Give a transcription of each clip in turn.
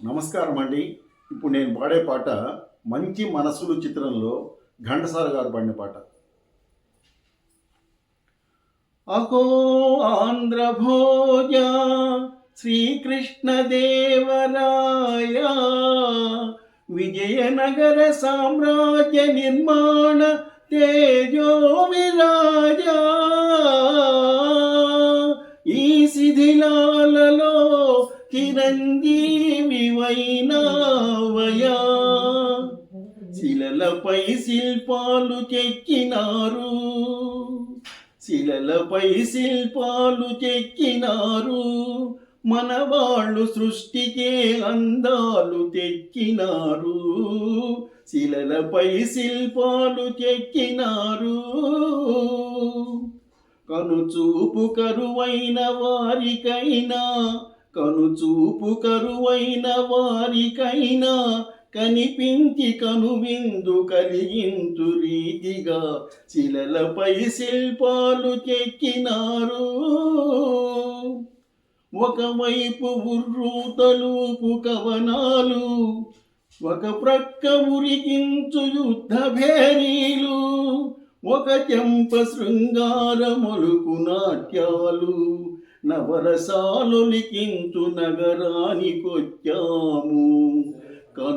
నమస్కారం అండి ఇప్పుడు నేను పాడే పాట మంచి మనసులు చిత్రంలో ఘంటసాల గారు పాడిన పాట. అహో ఆంధ్ర భోజ శ్రీకృష్ణదేవరాయ విజయనగర సామ్రాజ్య నిర్మాణ తేజో విరాజ ఈ శిథిలాలలో చిరంజీవి శిలలపై శిల్పాలు చెక్కినారు. శిలలపై శిల్పాలు చెక్కినారు. మన వాళ్ళు సృష్టికే అందాలు తెక్కినారు. శిలలపై శిల్పాలు చెక్కినారు. కనుచూపు కరువైన వారికైనా కనుచూపు కరువైన వారికైనా కనిపించి కనువిందు కలిగింతు రీతిగా శిలలపై శిల్పాలు చెక్కినారు. ఒకవైపు ఉర్రు తలుపు కవనాలు ఒక ప్రక్క ఉరికించు యుద్ధ భేరీలు ఒక చెంప శృంగార మొలుకు నాట్యాలు నవరసాలు నగరానికొచ్చాము.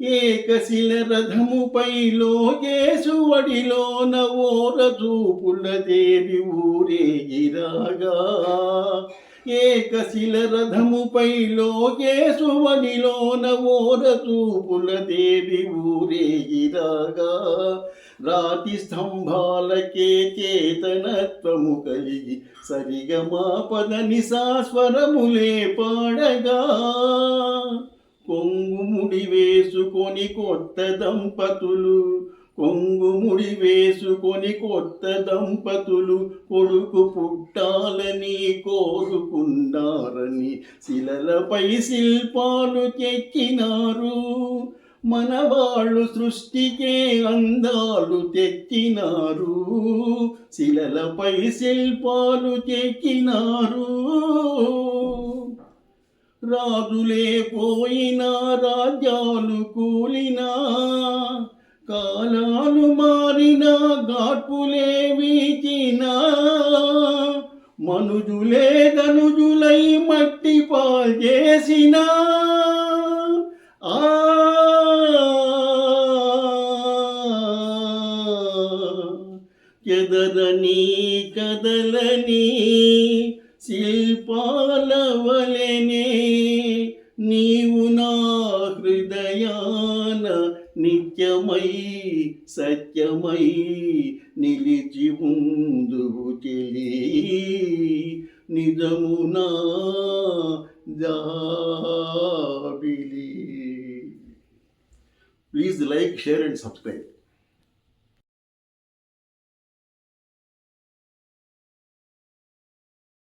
ఏకశిల రథముపై లోకేశువడిలోన నవోర చూపుల దేవి ఊరేగిరాగా ఏకశిల రథముపై లోకేశువడిలోన నవోర చూపుల దేవి ఊరేగిరాగా రాతి స్తంభాలకే చేతనత్వము కలిగి సరిగమా పద నిశాస్వరములే పాడగా కొంగుముడి వేసుకొని కొత్త దంపతులు కొంగుముడి వేసుకొని కొత్త దంపతులు కొడుకు పుట్టాలని కోరుకున్నారని శిలలపై శిల్పాలు చెక్కినారు మన వాళ్ళు సృష్టికే అందాలు తెచ్చినారు. శిలలపై శిల్పాలు చెక్కినారు రాజులే పోయినా రాజ్యాలు కూలినా కాలాలు మారినా ఘాట్పులే వీచిన. మనుజులే ధనుజులై మట్టి పాల్ ఆ ఎదరని కదలని శిల్పా నిత్యమై సత్యమై నిలిచి ముందుకు చెలి. నిజమునా జాబిలి. Please like share and subscribe.